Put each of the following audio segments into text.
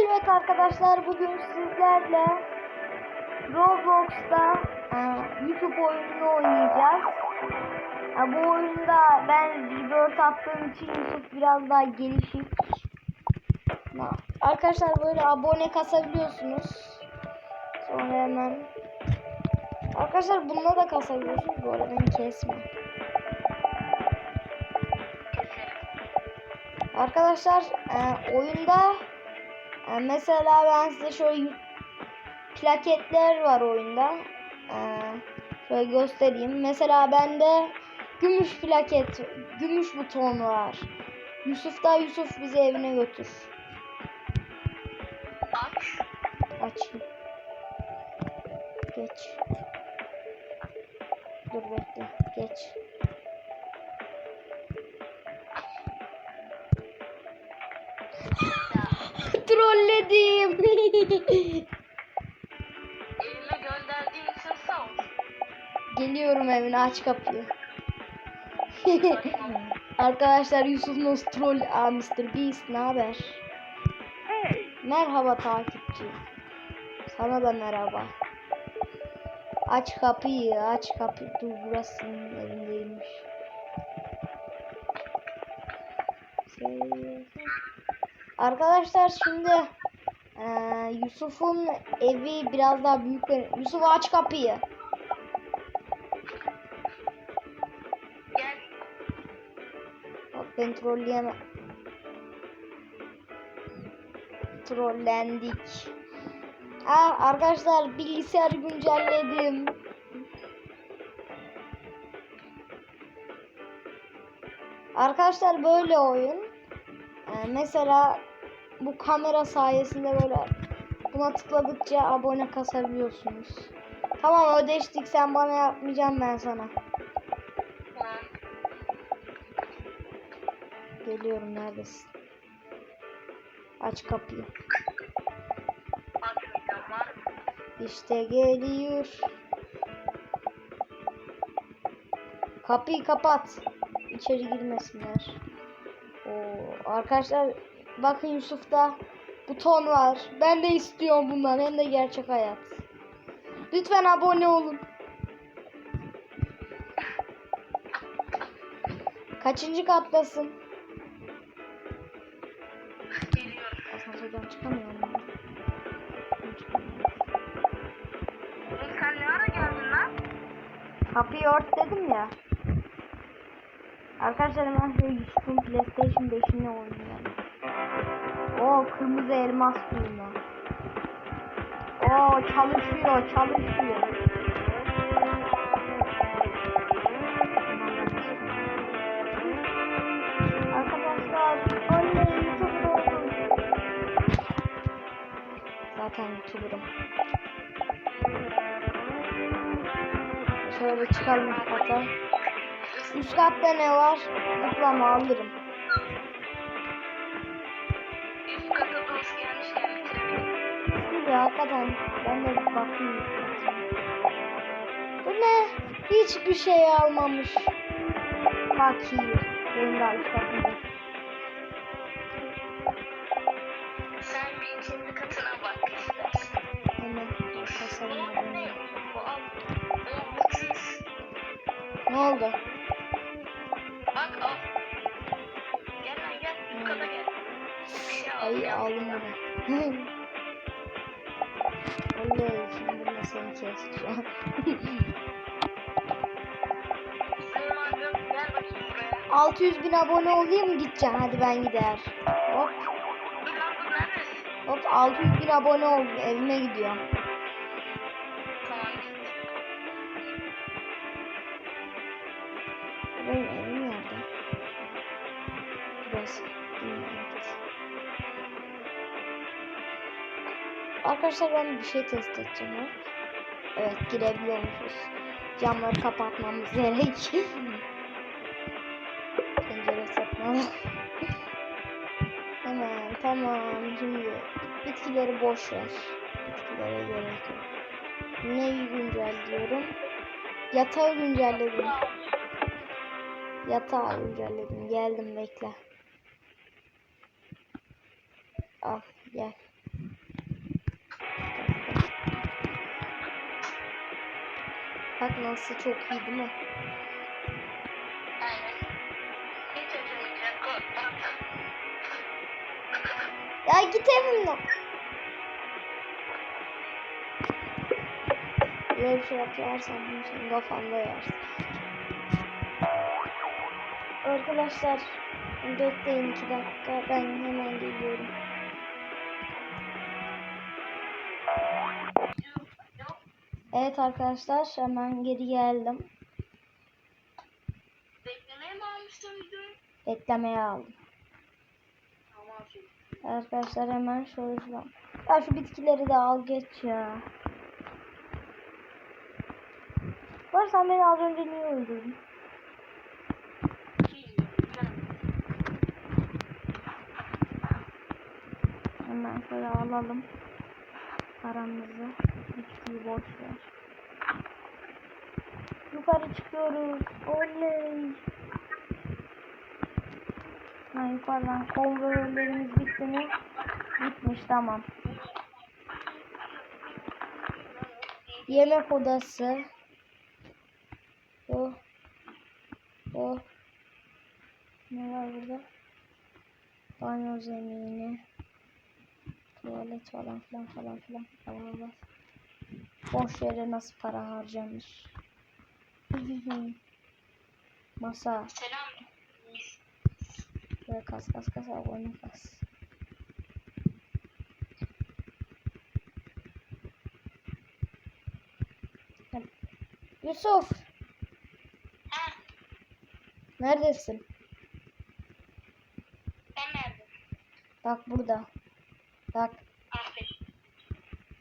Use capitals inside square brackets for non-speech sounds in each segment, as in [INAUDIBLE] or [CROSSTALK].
Evet arkadaşlar bugün sizlerle Roblox'ta e, YouTube oyununu oynayacağız. E, bu oyunda ben Rebirth attığım için Yusuf biraz daha gelişik. Arkadaşlar böyle abone kasabiliyorsunuz. Sonra hemen Arkadaşlar bununla da kasabiliyorsunuz. Bu arada beni kesme. Arkadaşlar e, oyunda e, mesela ben size şöyle plaketler var oyunda. E, şöyle göstereyim. Mesela bende gümüş plaket, gümüş buton var. Yusuf'ta Yusuf bizi evine götür. Aç. Açayım. Geç. Dur bekle. Geç. Trolledim. Elime gönderdiğin için. Geliyorum evine aç kapıyı. [LAUGHS] Arkadaşlar Yusuf Nos troll Aa, Mr. Beast ne haber? Merhaba takipçi. Sana da merhaba. Aç kapıyı, aç kapıyı. Dur burası evindeymiş. Arkadaşlar şimdi eee, Yusuf'un evi biraz daha büyük. Yusuf aç kapıyı. Gel. Bak ben trolleyemem. Trollendik. Aa, arkadaşlar bilgisayarı güncelledim. Arkadaşlar böyle oyun. Ee, mesela bu kamera sayesinde böyle buna tıkladıkça abone kasabiliyorsunuz. Tamam ödeştik sen bana yapmayacağım ben sana. Geliyorum neredesin? Aç kapıyı. İşte geliyor. Kapıyı kapat. İçeri girmesinler. Oo, arkadaşlar bakın Yusuf'ta buton var. Ben de istiyorum bundan hem de gerçek hayat. Lütfen abone olun. Kaçıncı kattasın? Geliyorum. Asansörden çıkamıyorum. ne ara geldin lan? Kapıyı ört dedim ya. Arkadaşlar ben Yusuf'un PlayStation 5'ini oynayalım. O kırmızı elmas suyunu. O çalışıyor, çalışıyor. Arkadaşlar, oley Yusuf oldum. Zaten YouTuber'ım. Şöyle çıkalım üst kata. Üst katta ne var? Zıplama alırım. Hakikaten ben de bakayım. Bu ne? Hiçbir şey almamış. Fakir. Benim üst katımda. Sen bir ikinci katına bak. Hemen ne? Oldu? Bak al. Gel lan şey. Ay gel. [LAUGHS] seni bakayım buraya. 600 bin abone olayım mı gideceğim? Hadi ben gider. Hop hop 600 bin abone oldum evime gidiyorum. Benim evim nerede? Burası. Arkadaşlar ben bir şey test edeceğim. Evet girebiliyormuşuz. Camları kapatmamız gerek. Pencere satmalı. Hemen tamam şimdi bitkileri boş ver. Bitkilere gerek yok. Neyi güncelliyorum? Yatağı güncelledim. Yatağı güncelledim. Geldim bekle. Al gel. Bak nasıl çok iyi değil mi? Ya git evimden. Böyle bir şey yaparsan bunu senin kafanda yersin. Arkadaşlar bekleyin iki dakika ben hemen geliyorum. Evet arkadaşlar hemen geri geldim. Beklemeye mi almıştın videoyu? Beklemeye aldım. Tamam. Arkadaşlar hemen şöyle şuradan. Ya şu bitkileri de al geç ya. Var sen beni az önce niye öldürdün? Hemen şöyle alalım. Paramızı. Bitkiyi boş ver. Yukarı çıkıyoruz. Oley. Ha yukarıdan konvoyörlerimiz bitti mi? Bitmiş tamam. Yemek odası. Oh. Oh. Ne var burada? Banyo zemini. Tuvalet falan filan falan filan. Var. Boş yere nasıl para harcamış. [LAUGHS] Masa. Selam. Şöyle kas kas kas abone kas. Yusuf Ha, neredesin? sen nerede? Bak burada. Bak Aferin.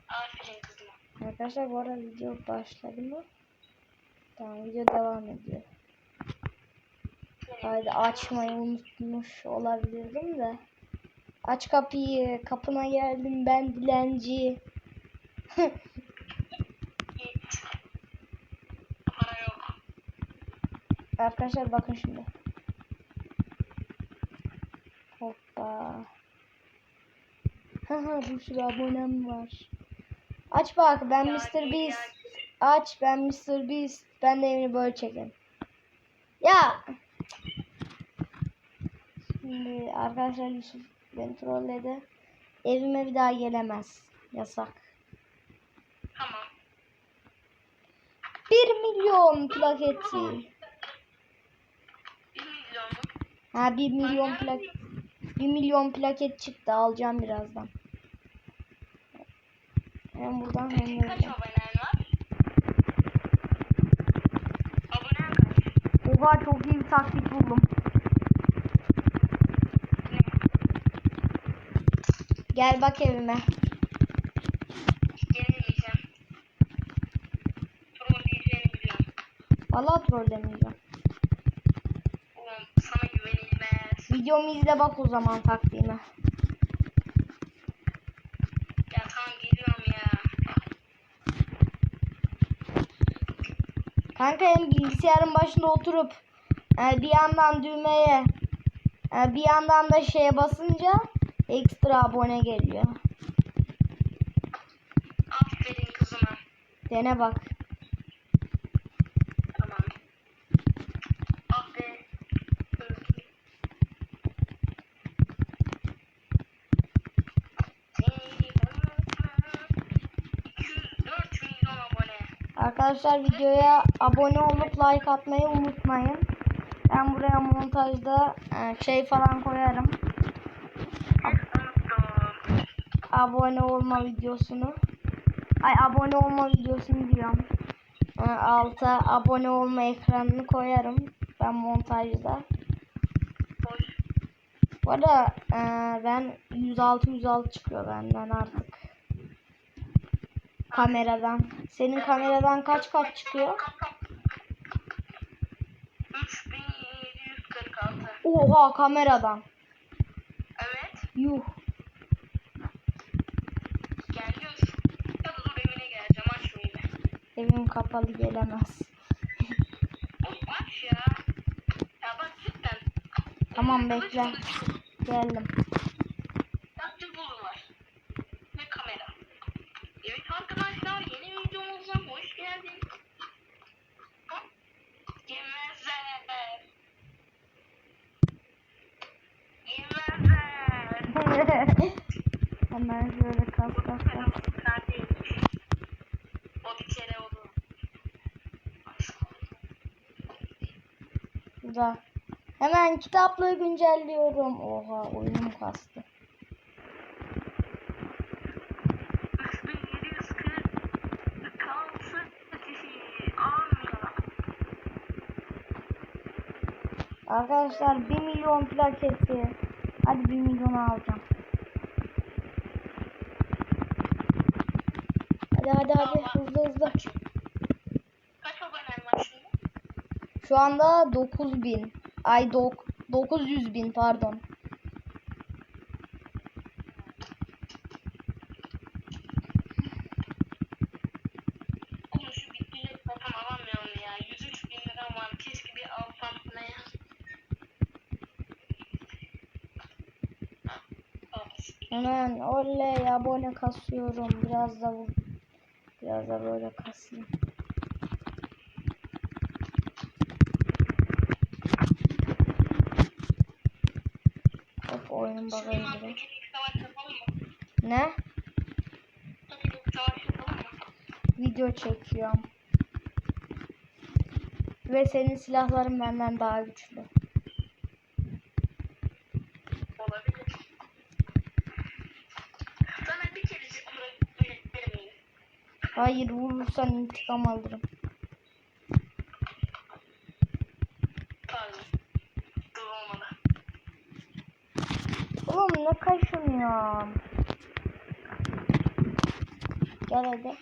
Aferin kızıma. Arkadaşlar bu arada video başladı mı? Tamam video devam ediyor. Haydi açmayı unutmuş olabilirim de. Aç kapıyı. Kapına geldim ben dilenci. [LAUGHS] Arkadaşlar bakın şimdi. Hoppa. [LAUGHS] Haha bir sürü abonem var. Aç bak ben Mr. Beast. Aç ben Mr. Beast. Ben de evini böyle çekin. Ya. Şimdi arkadaşlar Yusuf beni trolledi. Evime bir daha gelemez. Yasak. Tamam. 1 milyon plaketi. Bir milyon mu? Ha 1 milyon plak 1 milyon plaket çıktı alacağım birazdan. Hem buradan hem Peki kaç abonen var? Abonen kaç? Oha çok iyi bir taktik buldum. Ne? Gel bak evime. Gelemeyeceğim. Troll diyeceğini biliyorum. Vallahi troll demeyeceğim. Oğlum sana güvenilmez. Videomu izle bak o zaman taktiğime. Ya tamam geliyorum ya. Kanka hem bilgisayarın başında oturup e, bir yandan düğmeye e, bir yandan da şeye basınca ekstra abone geliyor. Aferin kızıma. Dene bak. Tamam. Ah be. Öldüm. Seni unutmam. 204 milyon abone. Arkadaşlar videoya abone olup like atmayı unutmayın. Ben buraya montajda e, şey falan koyarım. Abone olma videosunu. Ay abone olma videosunu diyorum. E, alta abone olma ekranını koyarım. Ben montajda. Bu arada e, ben 106 106 çıkıyor benden artık. Kameradan. Senin kameradan kaç kaç çıkıyor? 3746. Oha kameradan. Evet. Yuh. Geliyor. Ya dur evine geleceğim. Evim kapalı gelemez. Aç ya. Ya bak cidden. Tamam, bekle. Geldim. Sadece bulu var. Ve kamera. Evet arkadaşlar yeni videomuza hoş geldiniz. Hemen şöyle bir kere oldu. Burada. Hemen kitaplığı güncelliyorum. Oha oyunum kastı. 3746 kişi almıyor. Arkadaşlar 1 milyon plaketi. Hadi 1 milyonu alacağım. Hadi hadi hadi hızlı hızlı. Kaç abonen var şimdi? Şu anda 9000. Ay dok 900 bin pardon. Oğlum şu bitkileri zaten alamıyorum ya. 103 bin liram var. Keşke bir alsam ne ya. Hemen oley abone kasıyorum. Biraz da bu biraz da böyle kasayım. Yapalım mı? Ne? Video çekiyorum. Ve senin silahların benden daha güçlü. Olabilir. Hayır vurursan intikam alırım. Pardon. Dur olmadı. Oğlum ne kaşınıyorsun? Gel hadi.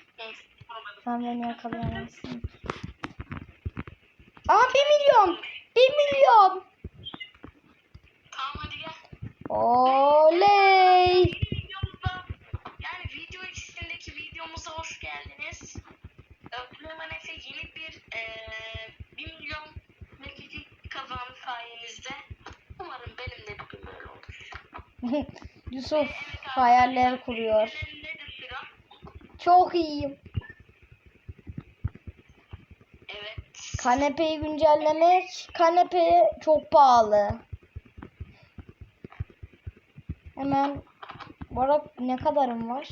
Sen beni yakalayamazsın. Hayaller kuruyor. Çok iyiyim. Evet. Kanepeyi güncellemek. Kanepe çok pahalı. Hemen Barak ne kadarım var?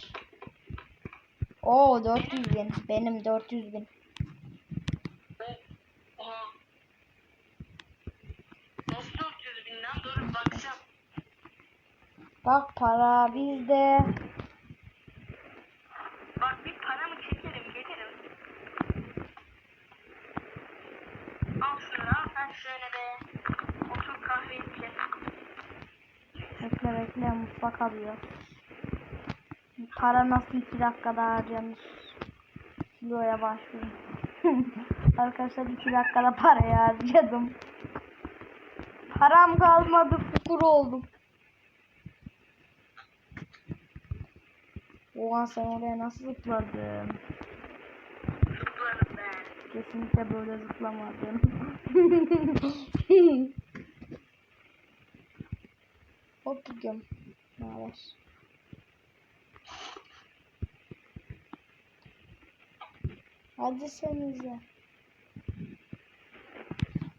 Oo 400 bin. Benim 400 bin. Nasıl 400 binden? Dur bakacağım. Bak para bizde. Bak bir paramı çekerim gelirim. Al şunu al sen şöyle de otur kahve içelim. Bekle bekle mutfak alıyor. Para nasıl 2 dakikada harcanır? Kiloya başvurun. [LAUGHS] Arkadaşlar 2 dakikada parayı harcadım. Param kalmadı fukur oldum. Oha sen oraya nasıl zıpladın? Zıplarım ben. Kesinlikle böyle zıplamadın. [LAUGHS] Hop gidiyorum. Haber? Hadi senize.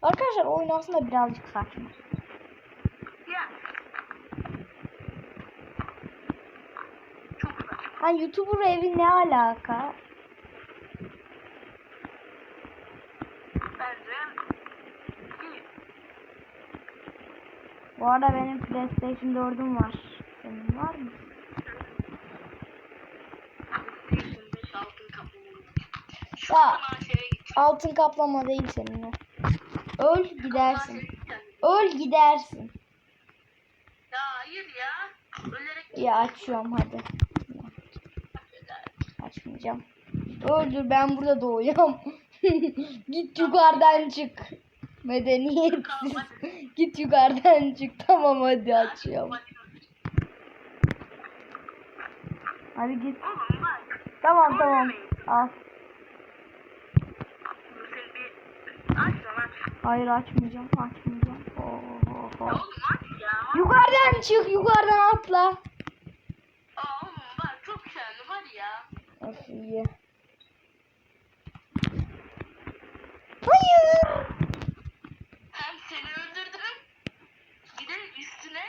Arkadaşlar oyun aslında birazcık saçma. Ya. Çok saçma. Ha YouTuber evi ne alaka? Bu arada benim PlayStation 4'üm var. Senin var mı? PlayStation 5 altın kaplamalı. Şu Ya. Altın kaplama değil senin o. Öl gidersin. Öl gidersin. Ya hayır ya. Ölerek Ya açıyorum hadi. Açmayacağım. Öldür ben burada doğuyorum. [LAUGHS] Git yukarıdan çık. Medeniyetsiz. [LAUGHS] Git yukarıdan çık. Tamam hadi açıyorum. Hadi git. Tamam tamam. Al. Hayır açmayacağım. Açmayacağım. Ya. Yukarıdan çık. Yukarıdan atla. Oğlum bak çok güzeldi var ya. Of iyi. Hayır. Hem seni öldürdüm. Bir de üstüne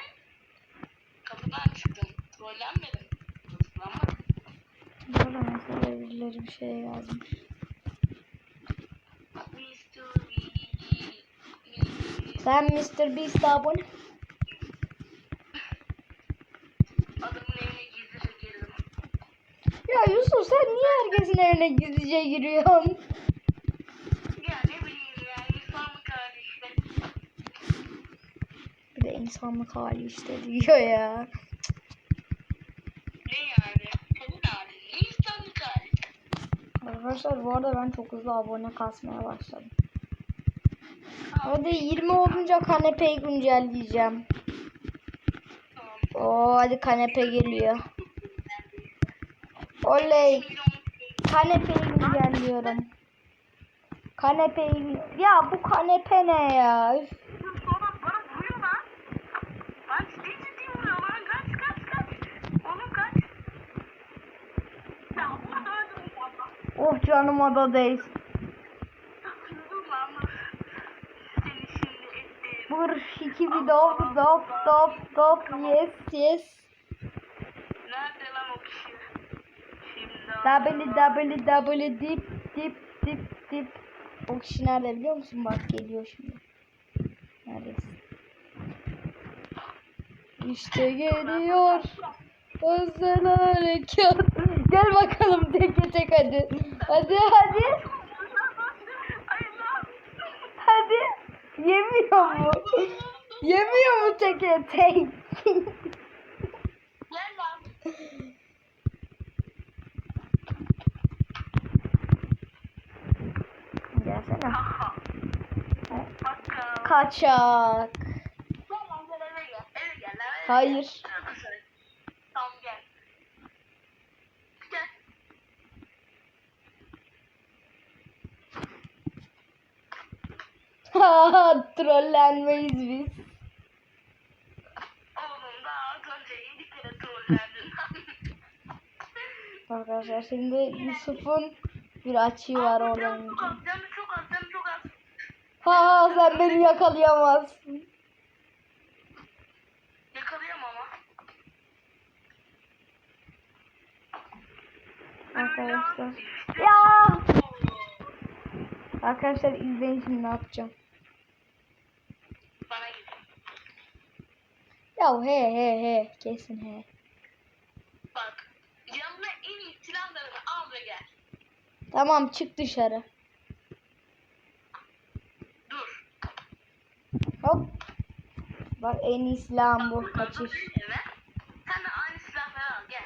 kapıdan çıktım. Trollenmedim. Böyle birileri bir şey yazmış. Sen Mr. Beast'e abone. Adamın evine gizlice girdim. Ya Yusuf sen niye herkesin evine gizlice giriyorsun? Ya ne bileyim ya insanlık hali işte. Bir de insanlık hali işte diyor ya. Ne yani? Senin halin. Ne insanlık hali? Arkadaşlar bu arada ben çok hızlı abone kasmaya başladım. Hadi 20 olunca kanepeyi güncelleyeceğim. Oo hadi kanepe geliyor. Oley. Kanepeyi güncelliyorum. Kanepeyi... Ya bu kanepe ne ya? Üf. Oh canıma da değil. Dur lan dur. Seni şimdi ettim. Vur iki bir dop dop dop dop yes yes. Nerede lan o kişi? Şimdi. W W W dip dip dip dip. O kişi nerede biliyor musun? Bak geliyor şimdi. Neredesin? İşte geliyor. Özel harekat. Gel bakalım teke tek hadi. Hadi hadi. Hadi. Yemiyor mu? Yemiyor mu teke tek? Gel lan. Gelsene. Aha. Bakalım. Kaçak. Hayır. gel. Haha, [LAUGHS] Trollenmeyiz biz. Oğlum daha az önce yedi kere trollendin. Arkadaşlar şimdi Yusuf'un bir açığı var oradan. Canı çok az, canı çok az, canı çok az. Ha sen beni yakalayamazsın. Yakalayamam ama. Arkadaşlar. Ya! Arkadaşlar izleyin şimdi ne yapacağım. Bana git. Ya he he he kesin he. Bak. Yanına en iyi silahlarını al ve gel. Tamam çık dışarı. Hop. Bak en iyi silahım bu kaçış. Sen de aynı silahları al gel.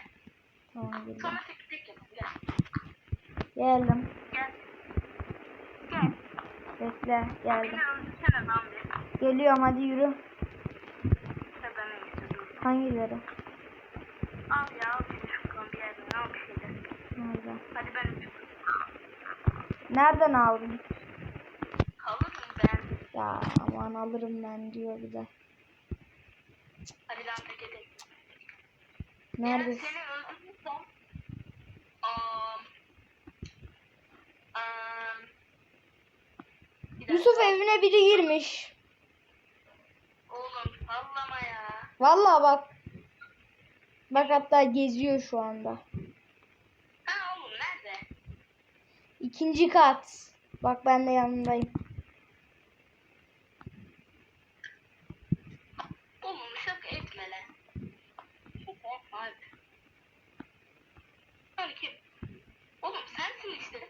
Tamam geldim. Sonra tek. Gel. Geldim. Gel. Gel. Bekle geldim. Beni. Geliyorum hadi yürü. İşte ben. Hangileri? Al ya al bir şuradan bir yerden al bir. Nerede? Hadi ben. Nereden aldın? Ya aman alırım ben diyor bir de. Hadi lan tek. Neredesin? Eğer seni öldürürsem um, um. Yusuf evine biri girmiş. Oğlum sallama ya. Vallahi bak. Bak hatta geziyor şu anda. Ha oğlum nerede? İkinci kat. Bak ben de yanındayım. Oğlum şaka etme lan. Şaka yapma hadi. Hadi kim? Oğlum sensin işte.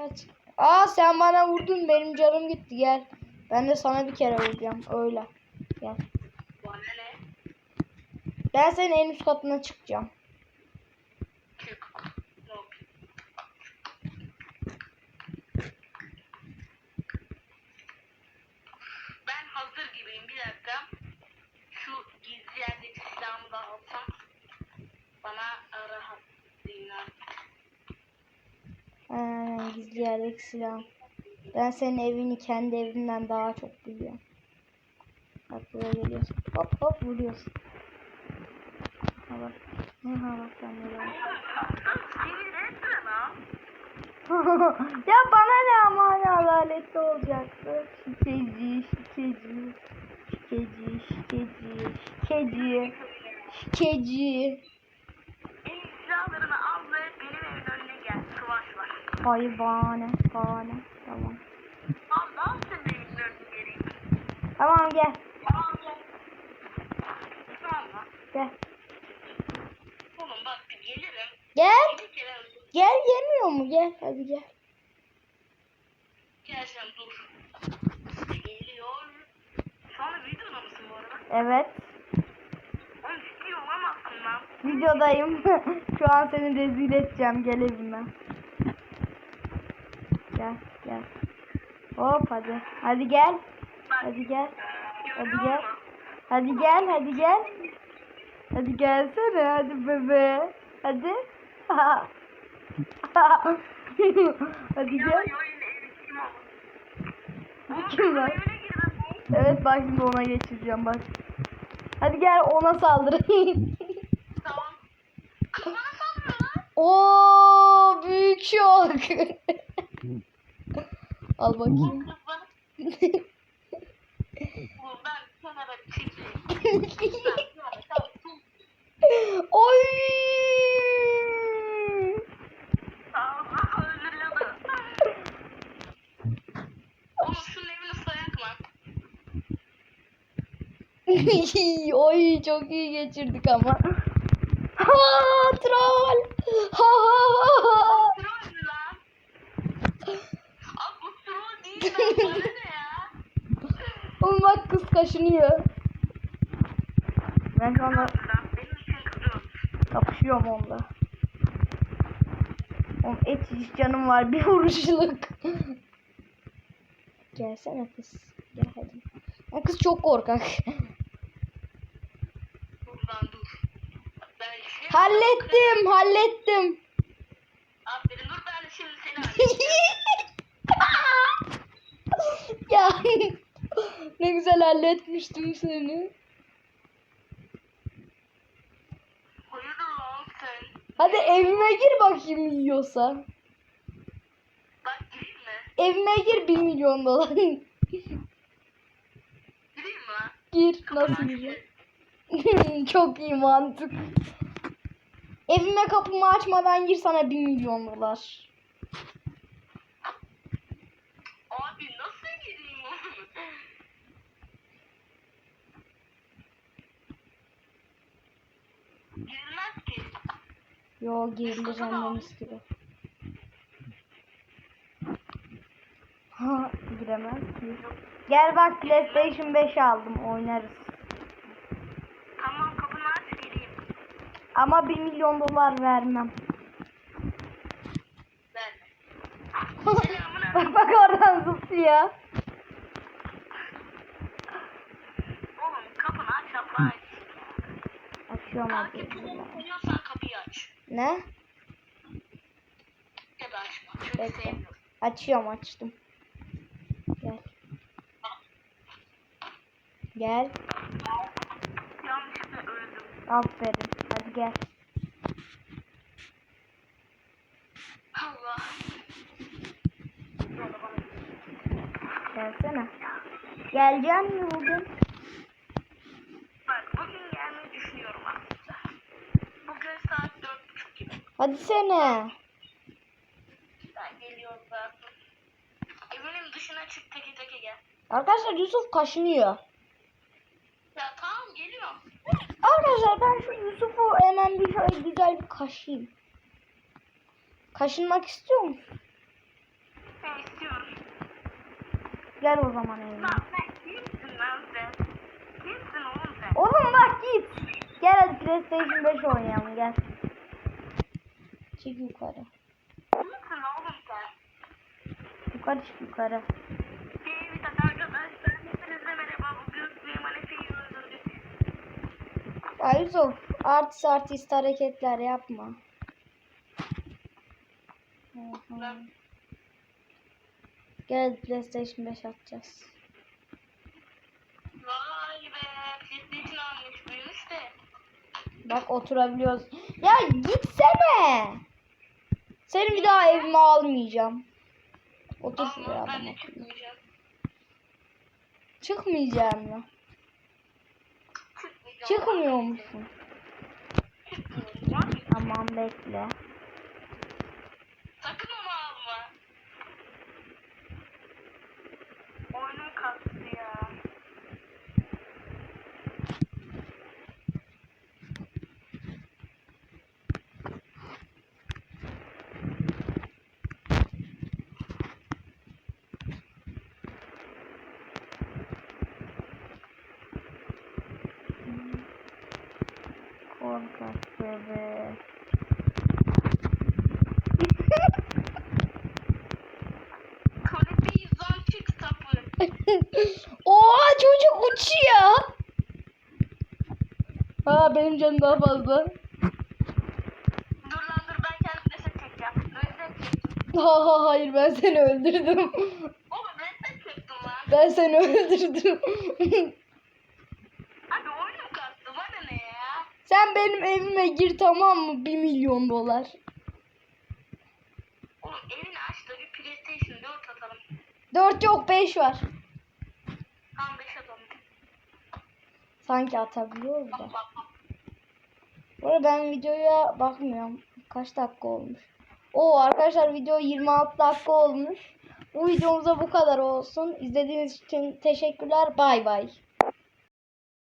Kaç. Aa sen bana vurdun benim canım gitti gel. Ben de sana bir kere vuracağım öyle. Gel. Ben senin en üst katına çıkacağım. Çık. Yok. Ben hazır gibiyim. Bir dakika. Şu gizli yerdeki silahımı da alsam bana rahat dinler. Aynen silahım. Ben senin evini kendi evimden daha çok biliyorum. Bak buraya geliyorsun. Hop hop vuruyorsun. Ha bak. Ne ha bak ben de var. Sinir etme lan. ya bana ne ama hani adaletli olacaktı. Şikeci, şikeci, şikeci, şikeci, şikeci, şikeci. En bahane. Bahane. Tamam. Tamam gel. Tamam gel. Gel. Oğlum bak gelirim. Gel. Gel gelmiyor mu? Gel hadi gel. Geleceğim dur. İşte geliyor. Şu anda videoda mısın bu arada? Evet. Oğlum ciddi olamazsın lan. Videodayım. [LAUGHS] Şu an seni rezil edeceğim. Gel evime. Gel gel. Hop hadi. Hadi gel. Hadi gel. Hadi gel. Hadi gel hadi gel. Hadi gelsene hadi bebe. Hadi. [LAUGHS] hadi gel. kim lan? Evet bak şimdi ona geçireceğim bak. Hadi gel ona saldır. Tamam. Saldırıyor lan. Oo büyük şok. [LAUGHS] Al bakayım. Oğlum kız bana. Oğlum ben kenara çekeyim. Ben kenara kalktım. Oy. [LAUGHS] Oy çok iyi geçirdik ama. Ha troll. Ha ha ha, ha. Troll mü lan? Abi bu troll değil ben bana ne ya? [LAUGHS] Oğlum bak kız kaşınıyor. Ben şu anda kapışıyorum onunla. Oğlum et hiç canım var bir vuruşluk. [LAUGHS] Gelsene kız. Gel hadi. Ama kız çok korkak. Şey... hallettim, hallettim. Aferin dur ben de şimdi seni halledeceğim. ya ne güzel halletmiştim seni. Hadi evime gir bakayım yiyorsa. Bak gireyim mi? Evime gir 1 milyon dolar. Gireyim mi gir nasıl güzel. [LAUGHS] Çok iyi mantık. Evime kapımı açmadan gir sana 1 milyon dolar. Abi nasıl gireyim oğlum? Girmez ki. Yo girilir annemiz gibi. Ha giremez ki. Gel bak PlayStation 5 aldım oynarız. Tamam kapını aç gireyim. Ama 1 milyon dolar vermem. Verme. Selamun bak bak oradan zıplıyor. Oğlum kapını aç aç. Açıyorum Kanka hadi. pulunu koyuyorsan kapıyı aç. Ne? Bekle. Açıyorum açtım. Gel. Gel. Yanlışlıkla öldüm. Aferin. Hadi gel. Allah. Gelsene. Geleceksin mi bugün? Hadi sene. Ben geliyorum zaten. Evinin dışına çık teke teke gel. Arkadaşlar Yusuf kaşınıyor. Ya tamam geliyorum. Arkadaşlar ben şu Yusuf'u hemen bir şöyle güzel bir kaşıyım. Kaşınmak istiyor musun? Ben istiyorum. Gel o zaman evime. Lan sen kimsin lan sen? Kimsin oğlum sen? Oğlum bak git. Gel hadi PlayStation 5 oynayalım gel. Çık yukarı. Yukarı çık yukarı. Yusuf artist artist hareketler yapma. Gel PlayStation 5 atacağız. vay be. PlayStation almış büyümüş de. Bak oturabiliyoruz. Ya gitsene. Seni bir daha evime almayacağım. Otur şuraya adam akıllı. çıkmayacağım. Çıkmayacağım mı? Çıkmayacağım. Çıkmıyor musun? Çıkmıyorum. Aman bekle. Sakın onu Oha çocuk uçuyor. Ha benim canım daha fazla. Dur lan dur ben kendim reset çektim. Ha ha hayır ben seni öldürdüm. Oğlum reset çektim lan. Ben seni öldürdüm. Abi oyunum kastı bana ne ya? Sen benim evime gir tamam mı? 1 milyon dolar. Oğlum evini aç da bir PlayStation 4 atalım. 4 yok 5 var. Tamam 5 atalım. Sanki atabiliyoruz da. Bu arada ben videoya bakmıyorum. Kaç dakika olmuş. Oo arkadaşlar video 26 dakika olmuş. Bu videomuzda bu kadar olsun. İzlediğiniz için teşekkürler. Bay bay.